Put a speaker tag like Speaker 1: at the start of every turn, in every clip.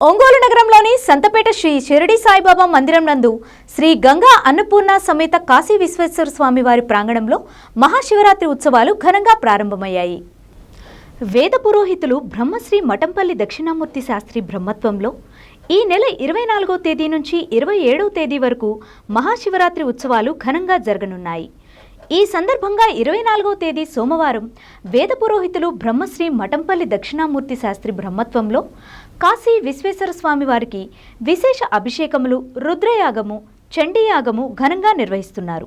Speaker 1: ఒంగోలు నగరంలోని సంతపేట శ్రీ షిరిడి సాయిబాబా మందిరం నందు శ్రీ గంగా అన్నపూర్ణ సమేత కాశీ విశ్వేశ్వర స్వామి వారి ప్రాంగణంలో మహాశివరాత్రి ఉత్సవాలు ఘనంగా ప్రారంభమయ్యాయి. వేద పురోహితులు బ్రహ్మశ్రీ మఠంపల్లి దక్షిణామూర్తి శాస్త్రి బ్రహ్మత్వంలో ఈ నెల ఇరవై నాలుగో తేదీ నుంచి ఇరవై ఏడవ తేదీ వరకు మహాశివరాత్రి ఉత్సవాలు ఘనంగా జరగనున్నాయి. ఈ సందర్భంగా ఇరవై నాలుగో తేదీ సోమవారం వేద పురోహితులు బ్రహ్మశ్రీ మఠంపల్లి దక్షిణామూర్తి శాస్త్రి బ్రహ్మత్వంలో కాశీ విశ్వేశ్వర స్వామి వారికి విశేష అభిషేకములు రుద్రయాగము చండీయాగము ఘనంగా నిర్వహిస్తున్నారు.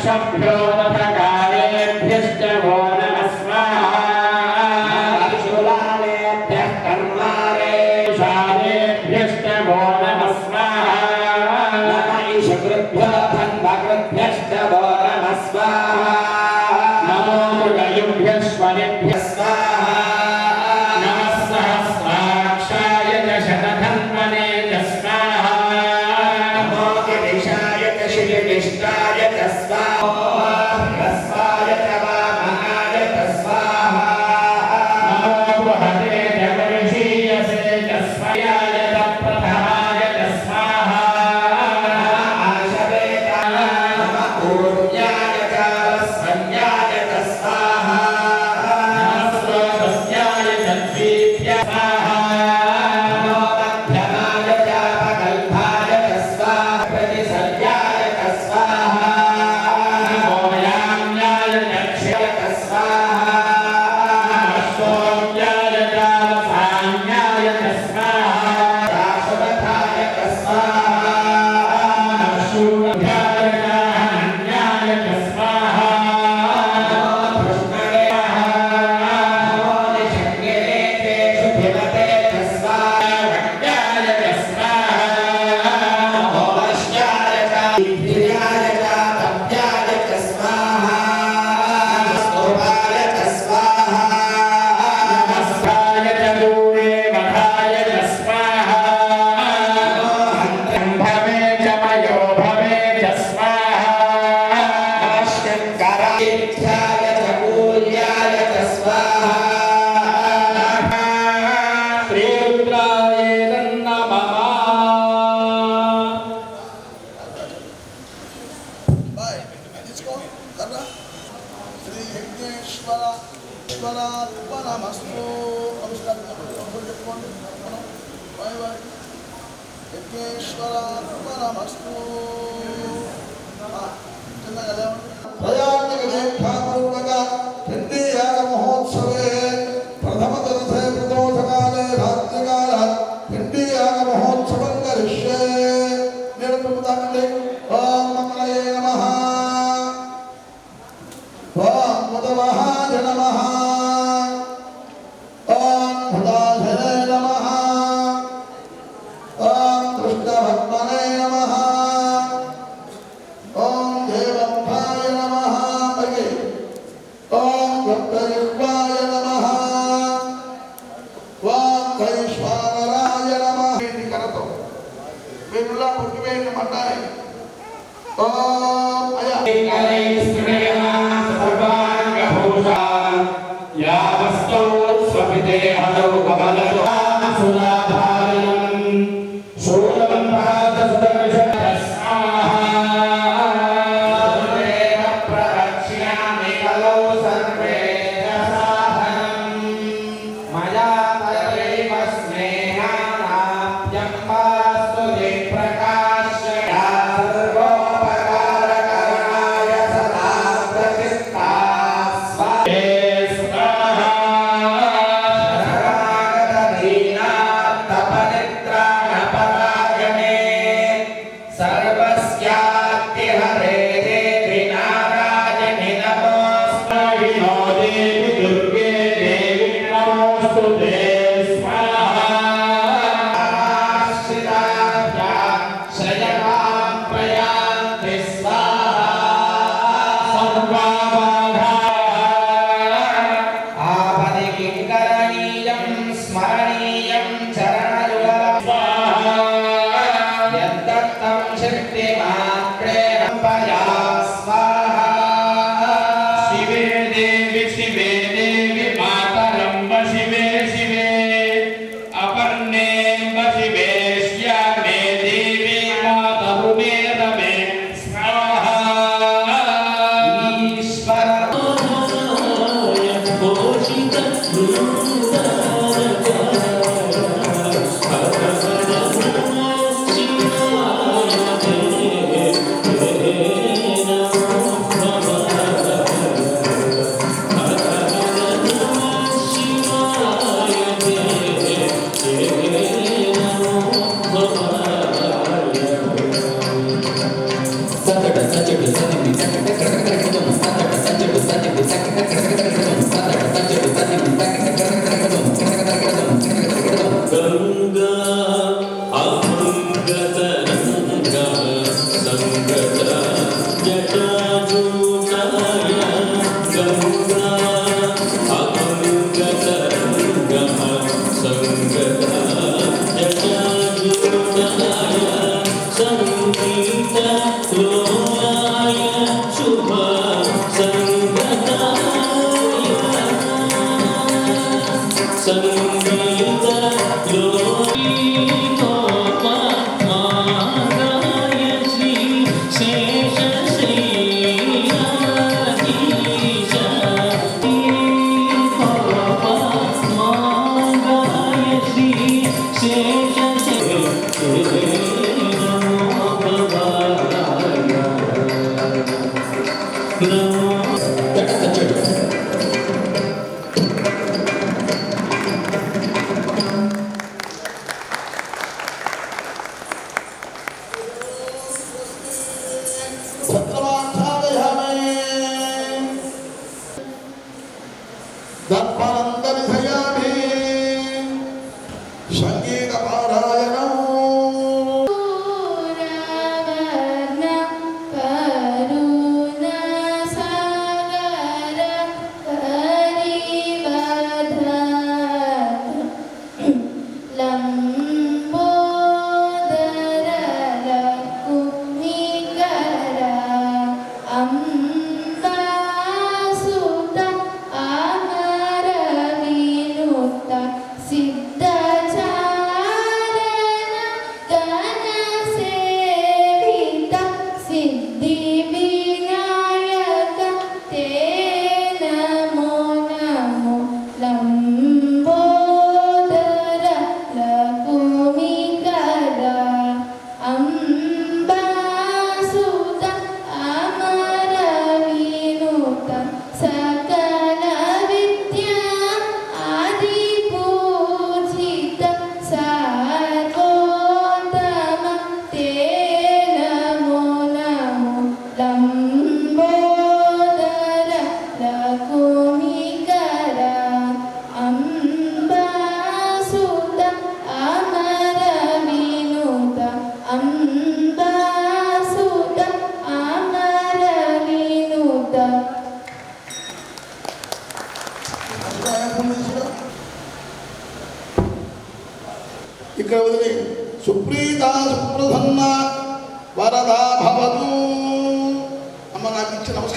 Speaker 2: Chuck to go. యజ్ఞేశ్వరాత్మనమస్తు ఆ, చిన్నగా లేవండి మహోత్సవే ప్రథమ దశే ప్రదోషకాలే రాత్రికాల చండీయాగ మహోత్సవం కరిష్యే నేను చెబుతానండి ఓం ఓం వీరులా పుట్టివేయండి మంటాయి ఓం అయ్యా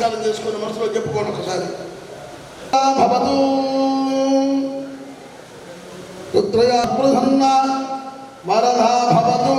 Speaker 3: నమస్కారం చేసుకొని మనసులో చెప్పుకోండి ఒకసారి. భవతు రుద్రయ సుప్రధన్న భవతు